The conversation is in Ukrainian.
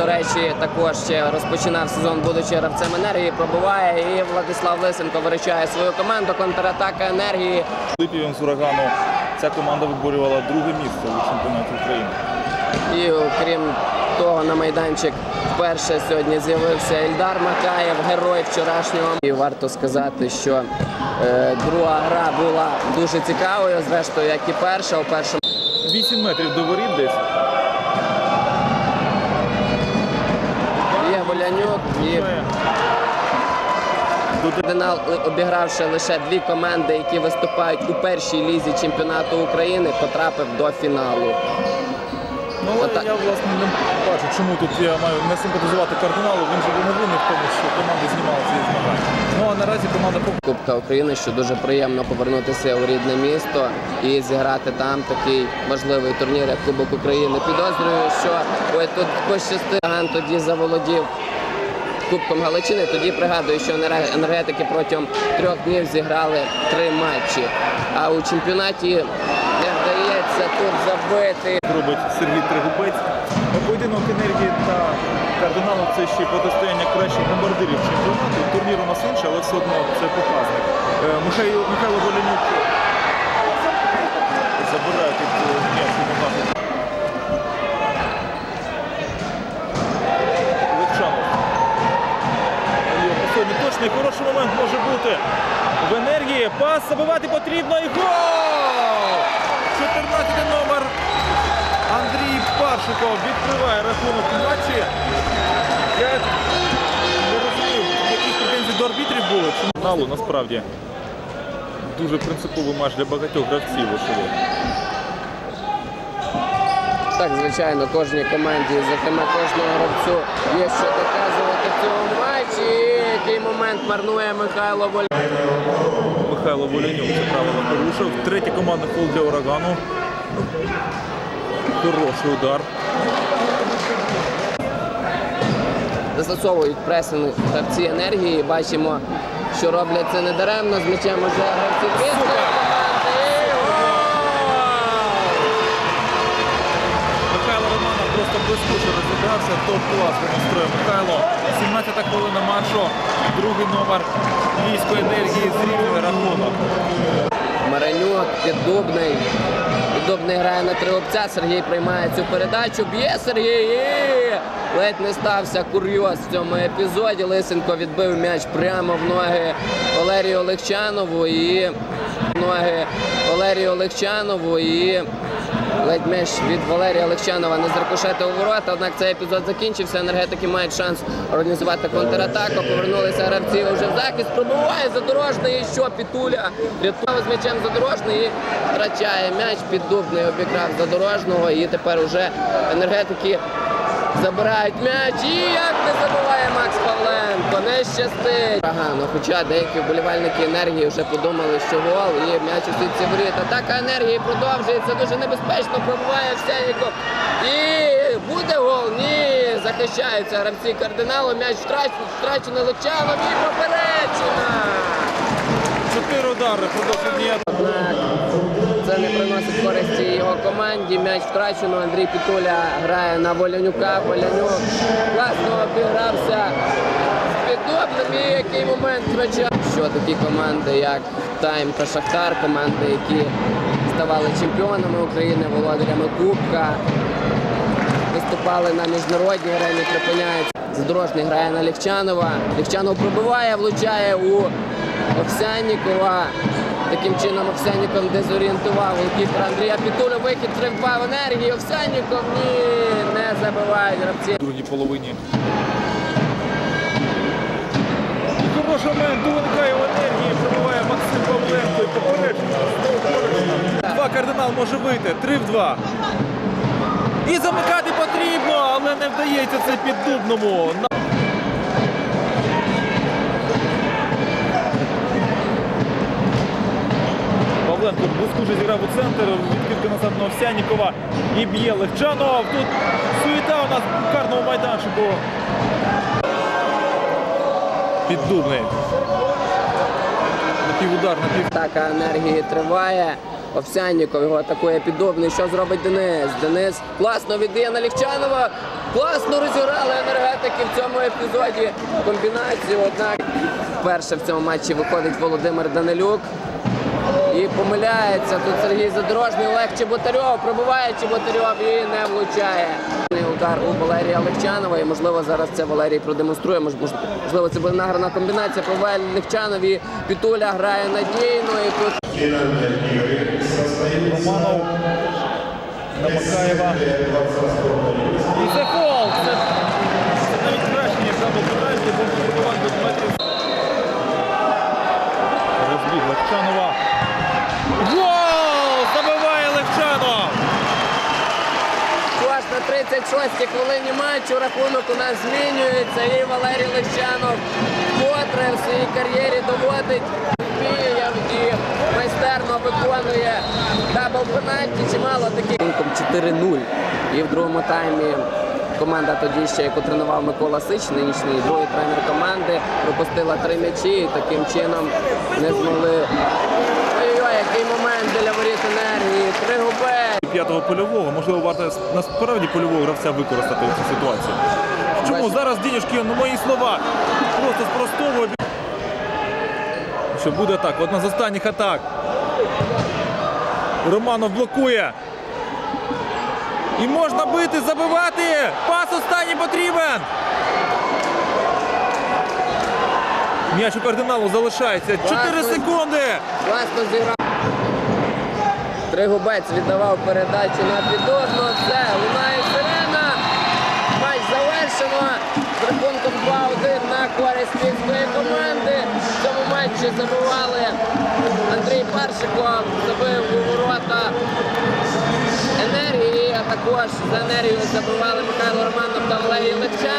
до речі, також ще розпочинав сезон, будучи гравцем енергії, пробуває. І Владислав Лисенко виручає свою команду. Контратака енергії. Липівем з урагану ця команда виборювала друге місце у чемпіонаті України. І окрім того, на майданчик вперше сьогодні з'явився Ільдар Макаєв, герой вчорашнього. І варто сказати, що е, друга гра була дуже цікавою, зрештою, як і перша. У першому 8 метрів до воріт десь. Волянюк і Кардинал, обігравши лише дві команди, які виступають у першій лізі чемпіонату України, потрапив до фіналу. Ну, але я власне не бачу, чому тут я маю не симпатизувати кардиналу. Він же не винний в тому, що команда знімала ці змагання. Ну а наразі команда поки Кубка України, що дуже приємно повернутися у рідне місто і зіграти там такий важливий турнір, як Кубок України. Підозрюю, що ой, тут пощастило, тоді заволодів Кубком Галичини. Тоді пригадую, що енергетики протягом трьох днів зіграли три матчі. А у чемпіонаті тут забити. робить Сергій Тригубець. Поєдинок енергії та кардиналу це ще протистояння кращих бомбардирів чемпіонату. Турнір у нас інший, але все одно це показник. Е, Михайло, Михайло Волянюк забирає тут е, м'яч у нашу. Левчанов. Його Сьогодні точний хороший момент може бути в енергії. Пас забивати потрібно і гол! 14 номер Андрій Паршиков відкриває рахунок у матчі. Я не розумію, які претензії до арбітрів були. Чому насправді дуже принциповий матч для багатьох гравців. очевидно. Так, звичайно, кожній команді, зокрема кожному гравцю є що доказувати в цьому матчі. І який момент марнує Михайло Воль. Михайло Волінюк це правило порушив. Третій командний фол для урагану. Хороший удар. Застосовують пресинг гравці енергії. Бачимо, що роблять це недаремно. З м'ячем уже гравці після команди. І гол! Михайло Романов просто блискуче розібрався. Топ-клас демонструє Михайло. 17 хвилина матчу. Другий номер війської енергії зрівнює рахунок. Маранюк, Піддубний. Піддубний грає на три обця. Сергій приймає цю передачу. Б'є Сергій. Ледь не стався курйоз в цьому епізоді. Лисенко відбив м'яч прямо в ноги Валерію Олегчанову і ноги Валерію Олегчанову і ледь м'яч від Валерія Олегчанова не зрикошетив у ворота. Однак цей епізод закінчився. Енергетики мають шанс організувати контратаку. Повернулися гравці вже в захист. Пробиває задорожний. І що Пітуля рятував з м'ячем задорожний і втрачає м'яч. Піддубний обікрав задорожного. І тепер уже енергетики забирають м'яч. І як не забуває Макс Павленко. Не щастить. Погано. Хоча деякі вболівальники енергії вже подумали, що гол і м'яч у сітці воріт. Атака енергії продовжується дуже небезпечно. Пробиває Овсяніков. І буде гол. Ні. Захищаються гравці кардиналу. М'яч втрачений, втрачений Лучаном і поперечина. Чотири удари продовження. Приносить користі його команді. М'яч втрачено. Андрій Пітуля грає на Волянюка. Волянюк класно обігрався з піддобним. І який момент втрачав. Що такі команди, як Тайм та Шахтар, команди, які ставали чемпіонами України, володарями Кубка, виступали на міжнародній арені, припиняється. Задорожний грає на Лівчанова. Лівчанов пробиває, влучає у Овсяннікова. Таким чином Овсянніков дезорієнтував голкіпера Андрія Пітуля. Вихід 3-2 в енергії. Овсянніков ні, не забивають гравці. В другій половині. Хороший момент, виникає в енергії, пробиває Максим Павленко і попередження. Попередження. Два кардинал може вийти, три в два. І замикати потрібно, але не вдається це піддубному. На- Павленко блискуче зіграв у центр, відкидка назад на Овсянікова і б'є Легчанов. Тут суєта у нас у карному майданчику. Піддубний. Напівудар, напів. Атака енергії триває. Овсянніков його атакує піддобний. Що зробить Денис? Денис класно віддає на Лівчанова. Класно розіграли енергетики в цьому епізоді комбінацію. Однак вперше в цьому матчі виходить Володимир Данилюк. І помиляється тут Сергій Задорожний, Олег Чеботарьов, пробиває Чеботарьов і не влучає. Удар у Валерія Легчанова, і можливо зараз це Валерій продемонструє. Мож- мож- Можливо, це буде награна комбінація. Пробиває Легчанов і Пітуля грає надійно. І тут Романов на Макаєва. І це фол! Це 36-й хвилині матчу рахунок у нас змінюється. І Валерій Легчанов вкотре в своїй кар'єрі доводить вміє і майстерно виконує дабл пенальті. Чимало таких рахунком 4-0. І в другому таймі команда тоді ще, яку тренував Микола Сич, нинішній другий тренер команди, пропустила три м'ячі і таким чином не змогли. Ой-ой, який момент біля воріт енергії. Три губе. П'ятого польового, можливо, варто насправді польового гравця використати в цю ситуацію. Чому зараз Дінюшки, ну мої слова, просто спростовує. Що буде так, одна з останніх атак. Романов блокує. І можна бити, забивати! Пас останній потрібен! М'яч у кардиналу залишається. 4 секунди! Тригубець віддавав передачу на підозну. Все, лунає сирена. Матч завершено. З рахунком 2-1 на користь міської команди. В цьому матчі забивали Андрій Паршиков, забив у ворота енергії, а також за енергію забивали Михайло Романов та Валерій Олексій.